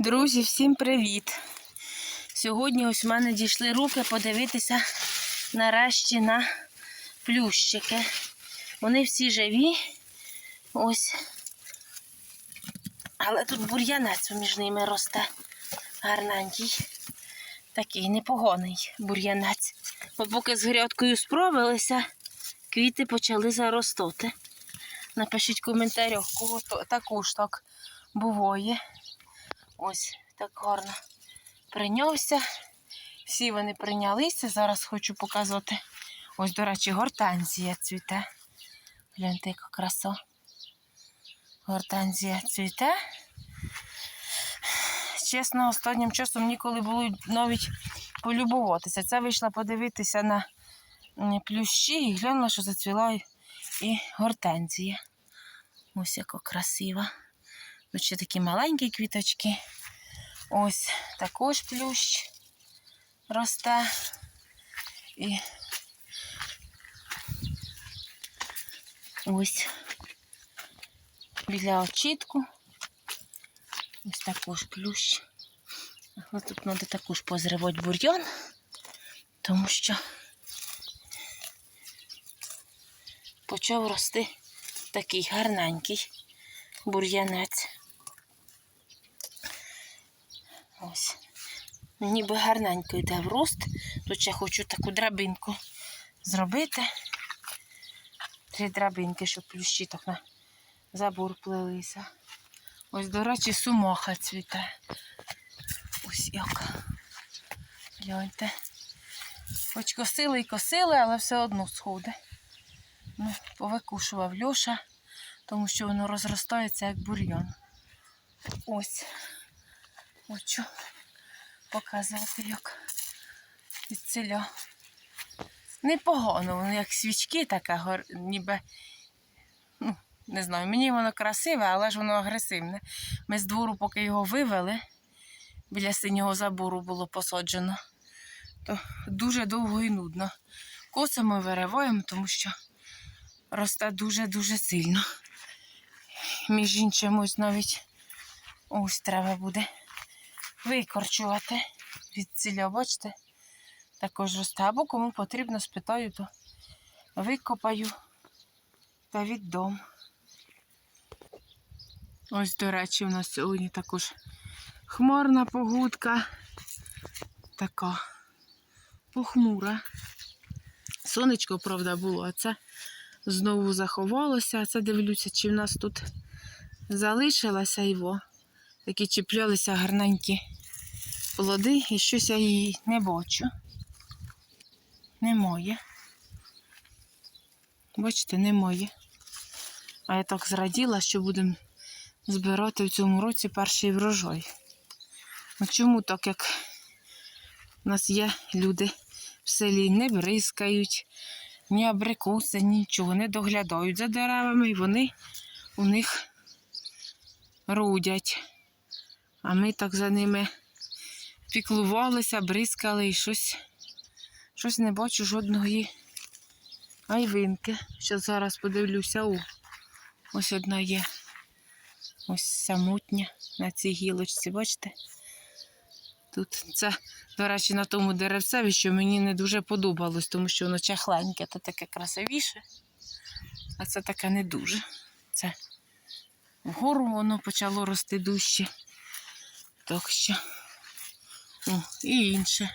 Друзі, всім привіт! Сьогодні ось в мене дійшли руки подивитися нарешті на плющики. Вони всі живі. Ось. Але тут бур'янець між ними росте. Гарненький. Такий непоганий бур'янець. Бо поки з грядкою справилися, квіти почали заростати. Напишіть в коментарях, кого також так буває. Ось так гарно прийнявся. Всі вони прийнялися. Зараз хочу показати. Ось, до речі, гортензія цвіте. Гляньте, яка краса. Гортензія цвіте. Чесно, останнім часом ніколи було навіть полюбуватися. Це вийшла подивитися на плющі і глянула, що зацвіла і гортензія. Ось яка красива. Тут ще такі маленькі квіточки. Ось також плющ росте. І ось біля очітку. Ось також плющ. Ось тут треба також позривати бур'ян, тому що почав рости такий гарненький бур'янець. Ось. Ніби гарненько йде в рост. Тут ще хочу таку драбинку зробити. Три драбинки, щоб плющі на забор плелися. Ось, до речі, сумаха цвіте. Ось яка. Гляньте. Хоч косили і косили, але все одно сходить. Ну, повикушував Льоша, тому що воно розростається як бур'ян. Ось. Хочу показувати, як відціля. Непогано, воно як свічки таке, ніби, ну, не знаю, мені воно красиве, але ж воно агресивне. Ми з двору, поки його вивели, біля синього забору було посаджено, то дуже довго і нудно. Косимо вириваємо, тому що росте дуже-дуже сильно. Між іншим, ось навіть ось треба буде викорчувати від ціля, бачите? Також росте. Або кому потрібно, спитаю, то викопаю та віддам. Ось, до речі, у нас сьогодні також хмарна погодка. Така похмура. Сонечко, правда, було, а це знову заховалося. А це дивлюся, чи в нас тут залишилося його. Такі чіплялися гарненькі плоди, і щось я її не бачу. Немає. Бачите, немає. А я так зраділа, що будемо збирати в цьому році перший врожай. Ну чому так, як у нас є люди в селі, не бризкають, ні абрикоси, нічого, не доглядають за деревами, і вони у них родять. А ми так за ними піклувалися, бризкали і щось, щось не бачу жодної айвинки. Що зараз подивлюся, о, ось одна є. Ось самотня на цій гілочці, бачите? Тут це, до речі, на тому деревцеві, що мені не дуже подобалось, тому що воно чахленьке, то таке красивіше, а це таке не дуже. Це вгору воно почало рости дужче. Так що. О, і інше.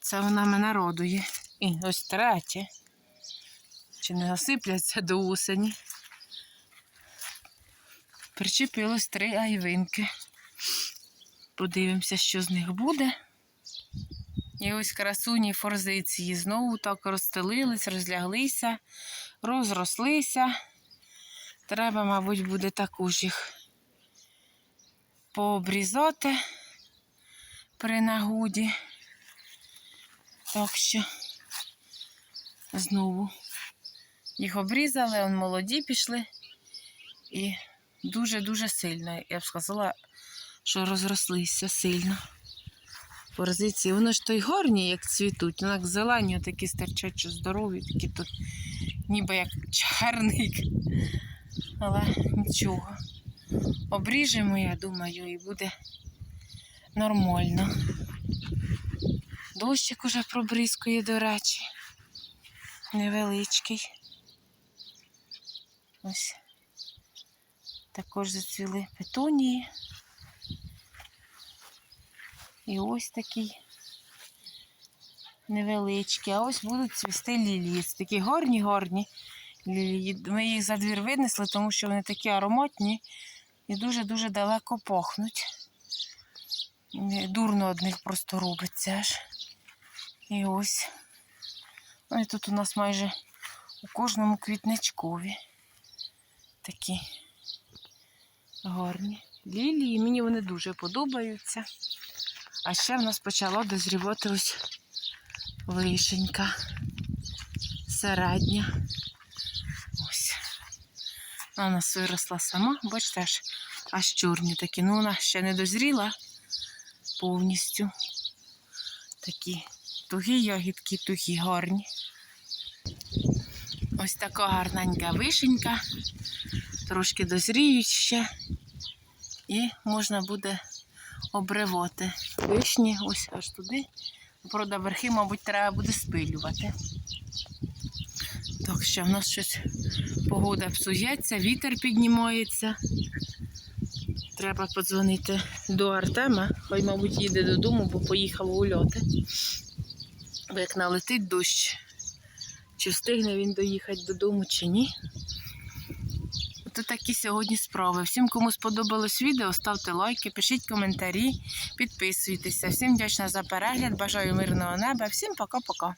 Це вона мене родує. І ось третє. Чи не осипляться до осені? Причепилось три айвинки. Подивимося, що з них буде. І ось красуні форзиції знову так розстелились, розляглися, розрослися. Треба, мабуть, буде також їх пообрізати при нагоді. Так що знову їх обрізали, он молоді пішли і дуже-дуже сильно. Я б сказала, що розрослися сильно. Порозиції, воно ж то й горні, як цвітуть, воно як зелені, такі стирчать, що здорові, такі тут ніби як чарник. Але нічого. Обріжемо, я думаю, і буде нормально. Дощик уже пробризкує, до речі. Невеличкий. Ось. Також зацвіли петунії. І ось такий невеличкий. А ось будуть цвісти лілії. Це такі гарні, гарні лілії. Ми їх за двір винесли, тому що вони такі ароматні і дуже-дуже далеко пахнуть. Дурно від них просто робиться аж. І ось. Вони тут у нас майже у кожному квітничкові. Такі гарні. Лілії, мені вони дуже подобаються. А ще в нас почала дозрівати ось вишенька середня. Вона у нас виросла сама, бачите, аж, аж чорні такі. Ну, вона ще не дозріла повністю. Такі тугі ягідки, тугі гарні. Ось така гарненька вишенька. Трошки дозріють ще. І можна буде обривати вишні, ось аж туди. Правда, верхи, мабуть, треба буде спилювати. Так що в нас щось погода псується, вітер піднімається. Треба подзвонити до Артема. Хай, мабуть, їде додому, бо поїхав у льоти. Бо як налетить дощ, чи встигне він доїхати додому, чи ні. Ото такі сьогодні справи. Всім, кому сподобалось відео, ставте лайки, пишіть коментарі, підписуйтеся. Всім вдячна за перегляд. Бажаю мирного неба. Всім пока-пока.